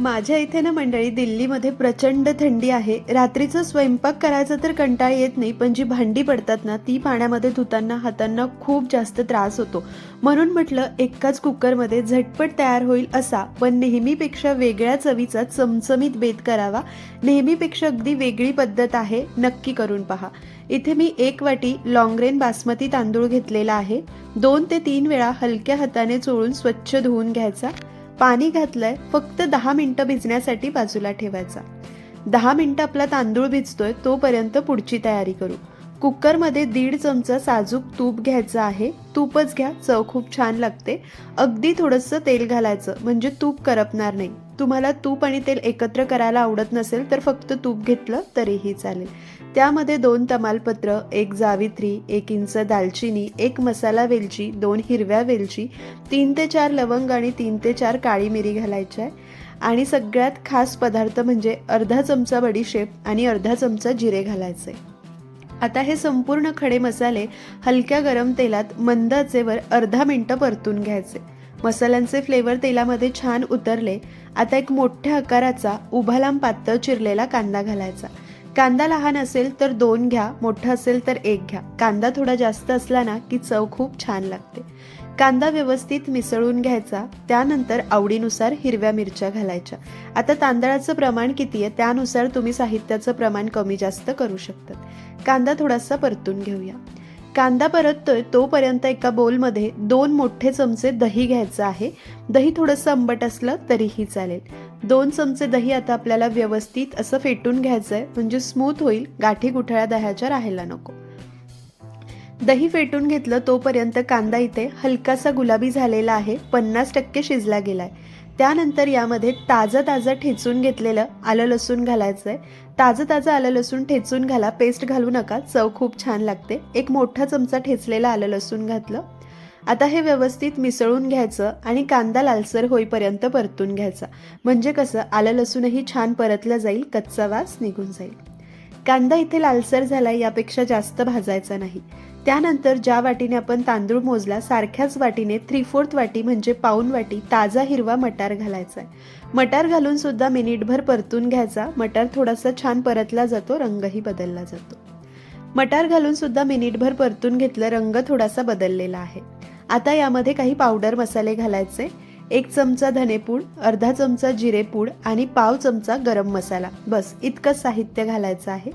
माझ्या इथे ना मंडळी दिल्लीमध्ये प्रचंड थंडी आहे. रात्रीचं स्वयंपाक करायचा तर कंटाळा येत नाही पण जी भांडी पडतात ना ती पाण्यामध्ये धुताना हातांना खूप जास्त त्रास होतो. म्हणून म्हटलं एकाच कुकरमध्ये झटपट तयार होईल असा पण नेहमीपेक्षा वेगळ्या चवीचा चमचमीत बेत करावा. नेहमीपेक्षा अगदी वेगळी पद्धत आहे नक्की करून पहा. इथे मी एक वाटी लॉंगरेन बासमती तांदूळ घेतलेला आहे. दोन ते तीन वेळा हलक्या हाताने चोळून स्वच्छ धुवून घ्यायचा. पाणी घातलंय फक्त दहा मिनटं भिजण्यासाठी बाजूला ठेवायचा. दहा मिनटं आपला तांदूळ भिजतोय तोपर्यंत पुढची तयारी करू. कुकरमध्ये दीड चमचा साजूक तूप घ्यायचं आहे. तूपच घ्या चव खूप छान लागते. अगदी थोडंसं तेल घालायचं म्हणजे तूप करपणार नाही. तुम्हाला तूप आणि तेल एकत्र करायला आवडत नसेल तर फक्त तूप घेतलं तरीही चालेल. त्यामध्ये दोन तमालपत्र एक जावित्री एक इंच दालचिनी एक मसाला वेलची दोन हिरव्या वेलची तीन ते चार लवंग आणि तीन ते चार काळी मिरी घालायच्या आहे. आणि सगळ्यात खास पदार्थ म्हणजे अर्धा चमचा बडीशेप आणि अर्धा चमचा जिरे घालायचे. आता हे संपूर्ण खडे मसाले हलक्या गरम तेलात मंद आचेवर अर्धा मिनटं परतून घ्यायचे. मसाल्यांचे फ्लेवर तेलामध्ये छान उतरले. आता एक मोठ्या आकाराचा उभा लांब पातळ चिरलेला कांदा घालायचा. कांदा लहान असेल तर दोन घ्या मोठा असेल तर एक घ्या. कांदा थोडा जास्त असला ना की चव खूप छान लागते. कांदा व्यवस्थित मिसळून घ्यायचा त्यानंतर आवडीनुसार हिरव्या मिरच्या घालायच्या. आता तांदळाचं प्रमाण किती आहे त्यानुसार तुम्ही साहित्याचं प्रमाण कमी जास्त करू शकतात. कांदा थोडासा परतून घेऊया. कांदा परततोय तोपर्यंत एका बोलमध्ये दोन मोठे चमचे दही घ्यायचं आहे. दही थोडंसं आंबट असलं तरीही चालेल. दोन चमचे दही आता आपल्याला व्यवस्थित असं फेटून घ्यायचं आहे म्हणजे स्मूथ होईल. गाठी गुठळ्या दह्याच्या राहायला नको. दही फेटून घेतलं तोपर्यंत कांदा इथे हलकासा गुलाबी झालेला आहे. पन्नास टक्के शिजला गेलाय. त्यानंतर यामध्ये ताजं ताजं ठेचून घेतलेलं आलं लसूण घालायचं आहे ताजं ताजं आलं लसूण ठेचून घाला. पेस्ट घालू नका. चव खूप छान लागते. एक मोठा चमचा ठेचलेलं आलं लसूण घातलं. आता हे व्यवस्थित मिसळून घ्यायचं आणि कांदा लालसर होईपर्यंत परतून घ्यायचा. म्हणजे कसं? आलं लसूणही छान परतलं जाईल. कच्चा वास निघून जाईल. कांदा इथे लालसर झाला यापेक्षा जास्त भाजायचा नाही. त्यानंतर ज्या वाटीने आपण तांदूळ मोजला सारख्याच वाटीने थ्री फोर्थ वाटी म्हणजे पाऊन वाटी ताजा हिरवा मटार घालायचा आहे. मटार घालून सुद्धा मिनिटभर परतून घ्यायचा. मटार थोडासा छान परतला जातो रंगही बदलला जातो. मटार घालून सुद्धा मिनिटभर परतून घेतलं रंग थोडासा बदललेला आहे. आता यामध्ये काही पावडर मसाले घालायचे. एक चमचा धनेपूड अर्धा चमचा जिरेपूड आणि पाव चमचा गरम मसाला. बस इतकंच साहित्य घालायचं आहे.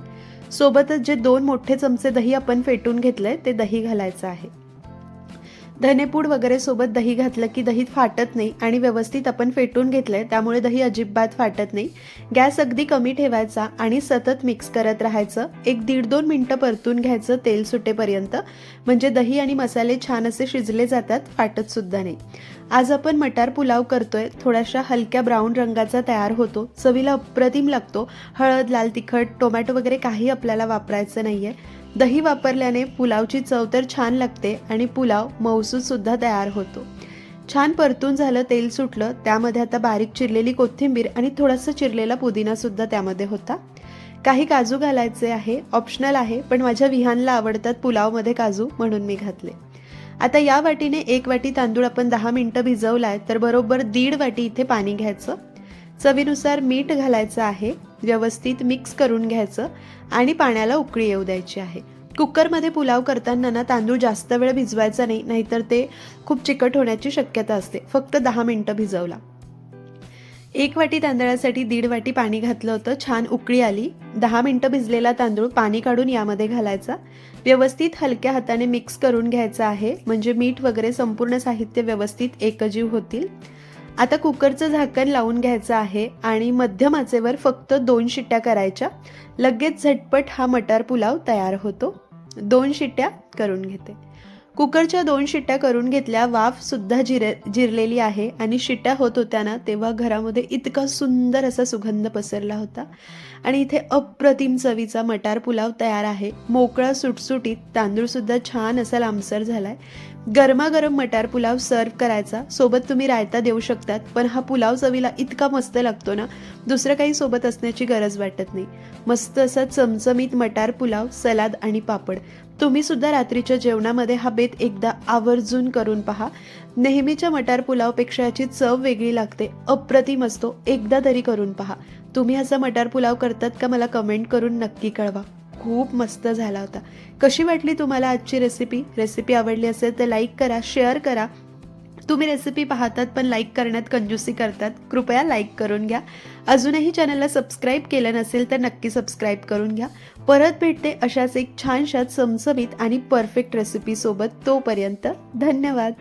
सोबतच जे दोन मोठे चमचे दही आपण फेटून घेतलंय ते दही घालायचं आहे. धनेपूड वगैरे सोबत दही घातलं की दही फाटत नाही आणि व्यवस्थित आपण फेटून घेतलंय त्यामुळे दही अजिबात फाटत नाही. गॅस अगदी कमी ठेवायचा आणि सतत मिक्स करत राहायचं. एक दीड दोन मिनटं परतून घ्यायचं तेल सुटेपर्यंत. म्हणजे दही आणि मसाले छान असे शिजले जातात फाटत सुद्धा नाही. आज आपण मटार पुलाव करतोय. थोड्याशा हलक्या ब्राऊन रंगाचा तयार होतो. चवीला अप्रतिम लागतो. हळद लाल तिखट टोमॅटो वगैरे काही आपल्याला वापरायचं नाहीये. दही वापरल्याने पुलावची चव तर छान लागते आणि पुलाव मौसूदसुद्धा तयार होतो. छान परतून झालं तेल सुटलं त्यामध्ये आता बारीक चिरलेली कोथिंबीर आणि थोडासा चिरलेला पुदिनासुद्धा त्यामध्ये होता. काही काजू घालायचे आहे ऑप्शनल आहे पण माझ्या विहानला आवडतात पुलावमध्ये काजू म्हणून मी घातले. आता या वाटीने एक वाटी तांदूळ आपण दहा मिनटं भिजवलाय तर बरोबर दीड वाटी इथे पाणी घ्यायचं. चवीनुसार मीठ घालायचं आहे व्यवस्थित मिक्स करून घ्यायचं आणि पाण्याला उकळी येऊ द्यायची आहे. कुकरमध्ये पुलाव करताना ना तांदूळ जास्त वेळ भिजवायचा नाही नाहीतर ते खूप चिकट होण्याची शक्यता असते. फक्त दहा मिनिटं भिजवला. एक वाटी तांदळासाठी दीड वाटी पाणी घातलं होतं. छान उकळी आली. दहा मिनिटं भिजलेला तांदूळ पाणी काढून यामध्ये घालायचा. व्यवस्थित हलक्या हाताने मिक्स करून घ्यायचा आहे. म्हणजे मीठ वगैरे संपूर्ण साहित्य व्यवस्थित एकजीव होतील. आता कुकरचं झाकण लावून घ्यायचं आहे आणि मध्यम आचेवर फक्त दोन शिट्ट्या करायच्या. लगेच झटपट हा मटार पुलाव तयार होतो. दोन शिट्ट्या करून घेते. कुकरच्या दोन शिट्ट्या करून घेतल्या. वाफ सुद्धा जिरे जिरलेली आहे आणि शिट्ट्या होत होत्या ना तेव्हा घरामध्ये इतका सुंदर असा सुगंध पसरला होता. आणि इथे अप्रतिम चवीचा मटार पुलाव तयार आहे. मोकळा सुटसुटीत तांदूळसुद्धा छान असा लांबसर झालाय. गरमागरम मटार पुलाव सर्व करायचा. सोबत तुम्ही रायता देऊ शकतात पण हा पुलाव चवीला इतका मस्त लागतो ना दुसरं काही सोबत असण्याची गरज वाटत नाही. मस्त असा चमचमीत मटार पुलाव सलाद आणि पापड. तुम्ही सुद्धा रात्रीच्या जेवणामध्ये हा बेत एकदा आवर्जून करून पहा. नेहमीच्या मटार पुलावपेक्षा याची चव वेगळी लागते. अप्रतिम असतो. एकदा तरी करून पहा. तुम्ही असा मटार पुलाव करतात का मला कमेंट करून नक्की कळवा. खूप मस्त झाला होता. कशी वाटली तुम्हाला आजची रेसिपी रेसिपी आवडली असेल तर लाईक करा शेअर करा. तुम्ही रेसिपी पाहतात पण लाईक करण्यात कंजूसी करतात. कृपया लाईक करून घ्या. अजूनही चॅनलला सबस्क्राईब केलं नसेल तर नक्की सबस्क्राईब करून घ्या. परत भेटते अशाच एक छानशा चमचमीत आणि परफेक्ट रेसिपीसोबत तोपर्यंत धन्यवाद.